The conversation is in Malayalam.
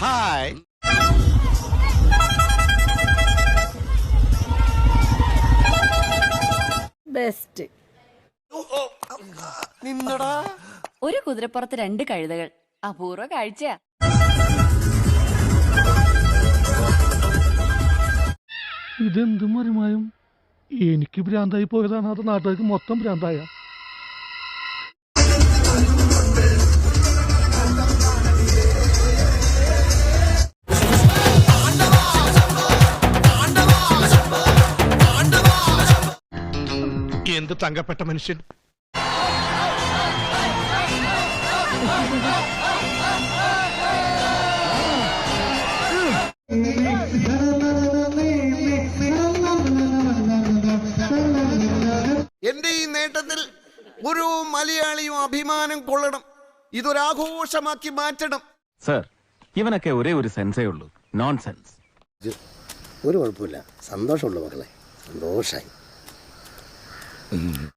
Hi best നിന്നടാ. ഒരു കുതിരപ്പുറത്ത് രണ്ട് കഴുതകൾ. അപൂർവ കാഴ്ച ഇതെന്തും മറിമായും? എനിക്ക് ഭ്രാന്തായി പോയതാണ് അത് നാട്ടുകാർക്ക് മൊത്തം ഭ്രാന്തായ. എന്ത് തങ്കപ്പെട്ട മനുഷ്യൻ? എന്റെ ഈ നേട്ടത്തിൽ ഒരു മലയാളിയും അഭിമാനം കൊള്ളണം. ഇതൊരാഘോഷമാക്കി മാറ്റണം. സർ ഇവനൊക്കെ ഒരേ ഒരു സെൻസേ ഉള്ളൂ. നോൺ സെൻസ് ഒരു കുഴപ്പമില്ല. സന്തോഷമുള്ളൂ മക്കളെ. Mm-hmm.